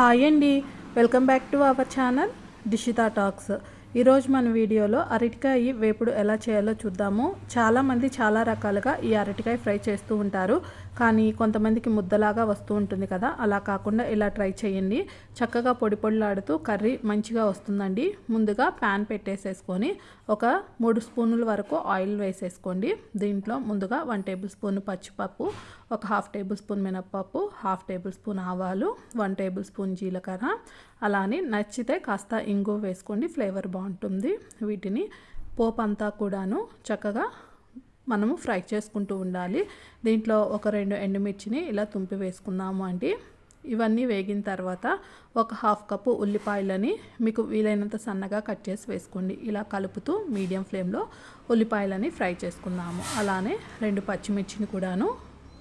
Hi అండి. Welcome back to our channel Dishita talks. ఈరోజు మన వీడియోలో అరటికాయ వేపుడు ఎలా చేయాలో చూద్దాము. చాలామంది చాలా రకాలుగా ఈ అరటికాయ ఫ్రై చేస్తూ ఉంటారు. కానీ కొంతమందికి ముద్దలాగా వస్తూ ఉంటుంది కదా. అలా కాకుండా ఇలా ట్రై చేయండి. చక్కగా పొడి పొడిలాడుతూ కర్రీ మంచిగా వస్తుందండి. ముందుగా ప్యాన్ పెట్టేసేసుకొని ఒక మూడు స్పూనుల వరకు ఆయిల్ వేసేసుకోండి. దీంట్లో ముందుగా వన్ టేబుల్ స్పూన్ పచ్చిపప్పు ఒక హాఫ్ టేబుల్ స్పూన్ మినప్పప్పు హాఫ్ టేబుల్ స్పూన్ ఆవాలు వన్ టేబుల్ స్పూన్ జీలకర్ర. అలానే నచ్చితే కాస్త ఇంగు వేసుకోండి ఫ్లేవర్ బాగుంటుంది. వీటిని పోపు అంతా కూడాను చక్కగా మనము ఫ్రై చేసుకుంటూ ఉండాలి. దీంట్లో ఒక రెండు ఎండుమిర్చిని ఇలా తుంపి వేసుకుందాము అండి. ఇవన్నీ వేగిన తర్వాత ఒక హాఫ్ కప్పు ఉల్లిపాయలని మీకు వీలైనంత సన్నగా కట్ చేసి వేసుకోండి. ఇలా కలుపుతూ మీడియం ఫ్లేమ్లో ఉల్లిపాయలని ఫ్రై చేసుకుందాము. అలానే రెండు పచ్చిమిర్చిని కూడాను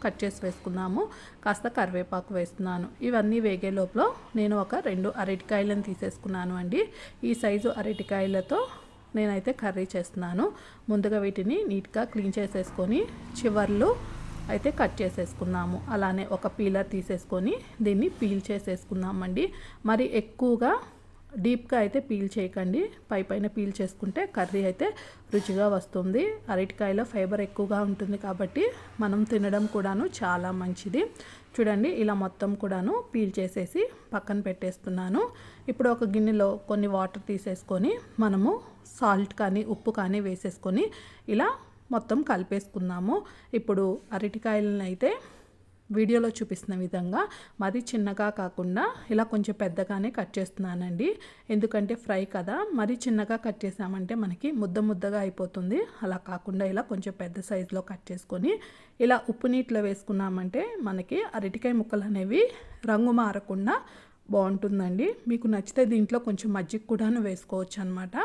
కట్ చేసి వేసుకున్నాము. కాస్త కరివేపాకు వేస్తున్నాను. ఇవన్నీ వేగే లోపల నేను ఒక రెండు అరటికాయలను తీసేసుకున్నాను అండి. ఈ సైజు అరటికాయలతో నేనైతే కర్రీ చేస్తున్నాను. ముందుగా వీటిని నీట్గా క్లీన్ చేసేసుకొని చివర్లు అయితే కట్ చేసేసుకున్నాము. అలానే ఒక పీలర్ తీసేసుకొని దీన్ని పీల్ చేసేసుకున్నామండి. మరి ఎక్కువగా డీప్గా అయితే పీల్ చేయకండి. పై పైన పీల్ చేసుకుంటే కర్రీ అయితే రుచిగా వస్తుంది. అరటికాయలో ఫైబర్ ఎక్కువగా ఉంటుంది కాబట్టి మనం తినడం కూడాను చాలా మంచిది. చూడండి ఇలా మొత్తం కూడాను పీల్ చేసేసి పక్కన పెట్టేస్తున్నాను. ఇప్పుడు ఒక గిన్నెలో కొన్ని వాటర్ తీసేసుకొని మనము సాల్ట్ కానీ ఉప్పు కానీ వేసేసుకొని ఇలా మొత్తం కలిపేసుకుందాము. ఇప్పుడు అరటికాయలను అయితే వీడియోలో చూపిస్తున్న విధంగా మరీ చిన్నగా కాకుండా ఇలా కొంచెం పెద్దగానే కట్ చేస్తున్నానండి. ఎందుకంటే ఫ్రై కదా మరీ చిన్నగా కట్ చేసామంటే మనకి ముద్ద ముద్దగా అయిపోతుంది. అలా కాకుండా ఇలా కొంచెం పెద్ద సైజులో కట్ చేసుకొని ఇలా ఉప్పు నీటిలో వేసుకున్నామంటే మనకి అరటికాయ ముక్కలు అనేవి రంగు మారకుండా బాగుంటుందండి. మీకు నచ్చితే దీంట్లో కొంచెం మజ్జిగ కూడాను వేసుకోవచ్చు అనమాట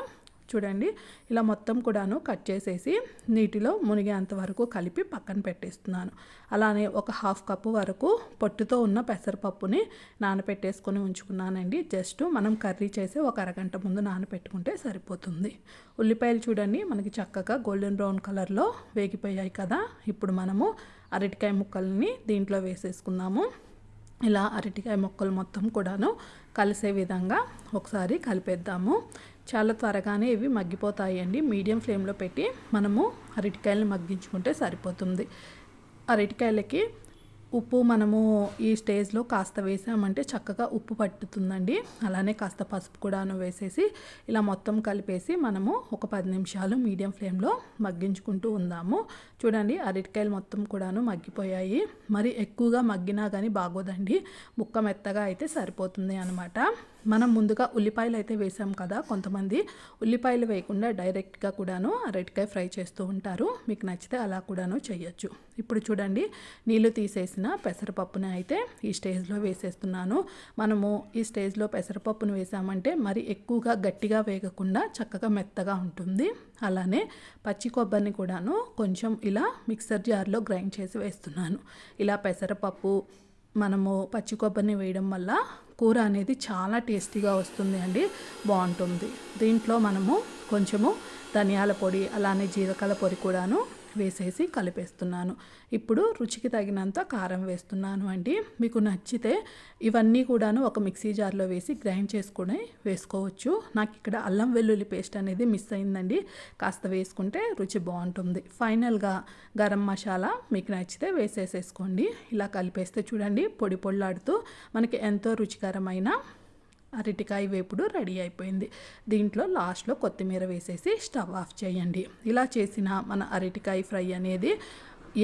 చూడండి. ఇలా మొత్తం కూడాను కట్ చేసేసి నీటిలో మునిగేంత వరకు కలిపి పక్కన పెట్టేస్తున్నాను. అలానే ఒక హాఫ్ కప్పు వరకు పొట్టుతో ఉన్న పెసరపప్పుని నానపెట్టేసుకొని ఉంచుకున్నానండి. జస్ట్ మనం కర్రీ చేసి ఒక అరగంట ముందు నానపెట్టుకుంటే సరిపోతుంది. ఉల్లిపాయలు చూడండి మనకి చక్కగా గోల్డెన్ బ్రౌన్ కలర్లో వేగిపోయాయి కదా. ఇప్పుడు మనము అరటికాయ ముక్కల్ని దీంట్లో వేసేసుకుందాము. ఇలా అరటికాయ మొక్కలు మొత్తం కూడాను కలిసే విధంగా ఒకసారి కలిపేద్దాము. చాలా త్వరగానే ఇవి మగ్గిపోతాయండి. మీడియం ఫ్లేమ్లో పెట్టి మనము అరటికాయలను మగ్గించుకుంటే సరిపోతుంది. అరటికాయలకి ఉప్పు మనము ఈ స్టేజ్లో కాస్త వేసామంటే చక్కగా ఉప్పు పట్టుతుందండి. అలానే కాస్త పసుపు కూడాను వేసేసి ఇలా మొత్తం కలిపేసి మనము ఒక పది నిమిషాలు మీడియం ఫ్లేమ్లో మగ్గించుకుంటూ ఉందాము. చూడండి అరటికాయలు మొత్తం కూడాను మగ్గిపోయాయి. మరి ఎక్కువగా మగ్గినా కానీ బాగోదండి. ముక్క మెత్తగా అయితే సరిపోతుంది అనమాట మనం ముందుగా ఉల్లిపాయలు అయితే వేసాం కదా కొంతమంది ఉల్లిపాయలు వేయకుండా డైరెక్ట్గా కూడాను అరటికాయ ఫ్రై చేస్తూ ఉంటారు. మీకు నచ్చితే అలా కూడాను చేయొచ్చు. ఇప్పుడు చూడండి నీళ్ళు తీసేసిన పెసరపప్పుని అయితే ఈ స్టేజ్లో వేసేస్తున్నాను. మనము ఈ స్టేజ్లో పెసరపప్పును వేసామంటే మరి ఎక్కువగా గట్టిగా వేగకుండా చక్కగా మెత్తగా ఉంటుంది. అలానే పచ్చి కొబ్బరిని కూడాను కొంచెం ఇలా మిక్సర్ జార్లో గ్రైండ్ చేసి వేస్తున్నాను. ఇలా పెసరపప్పు మనము పచ్చి కొబ్బరిని వేయడం వల్ల కూర అనేది చాలా టేస్టీగా వస్తుంది అండి. బాగుంటుంది. దీంట్లో మనము కొంచెము ధనియాల పొడి అలానే జీలకర్ర పొడి కూడాను వేసేసి కలిపేస్తున్నాను. ఇప్పుడు రుచికి తగినంత కారం వేస్తున్నాను అండి. మీకు నచ్చితే ఇవన్నీ కూడాను ఒక మిక్సీ జార్లో వేసి గ్రైండ్ చేసుకుని వేసుకోవచ్చు. నాకు ఇక్కడ అల్లం వెల్లుల్లి పేస్ట్ అనేది మిస్ అయిందండి. కాస్త వేసుకుంటే రుచి బాగుంటుంది. ఫైనల్గా గరం మసాలా మీకు నచ్చితే వేసేసేసుకోండి. ఇలా కలిపేస్తే చూడండి పొడి పొళ్ళాడుతూ మనకి ఎంతో రుచికరమైన అరటికాయ వేపుడు రెడీ అయిపోయింది. దీంట్లో లాస్ట్లో కొత్తిమీర వేసేసి స్టవ్ ఆఫ్ చేయండి. ఇలా చేసిన మన అరటికాయ ఫ్రై అనేది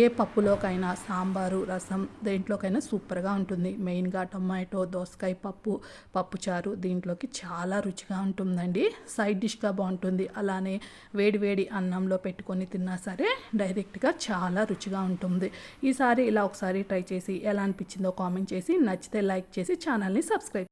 ఏ పప్పులోకైనా సాంబారు రసం దేంట్లోకైనా సూపర్గా ఉంటుంది. మెయిన్గా టొమాటో దోసకాయ పప్పు పప్పుచారు దీంట్లోకి చాలా రుచిగా ఉంటుందండి. సైడ్ డిష్గా బాగుంటుంది. అలానే వేడి వేడి అన్నంలో పెట్టుకొని తిన్నా సరే డైరెక్ట్గా చాలా రుచిగా ఉంటుంది. ఈసారి ఇలా ఒకసారి ట్రై చేసి ఎలా అనిపించిందో కామెంట్ చేసి నచ్చితే లైక్ చేసి ఛానల్ని సబ్స్క్రైబ్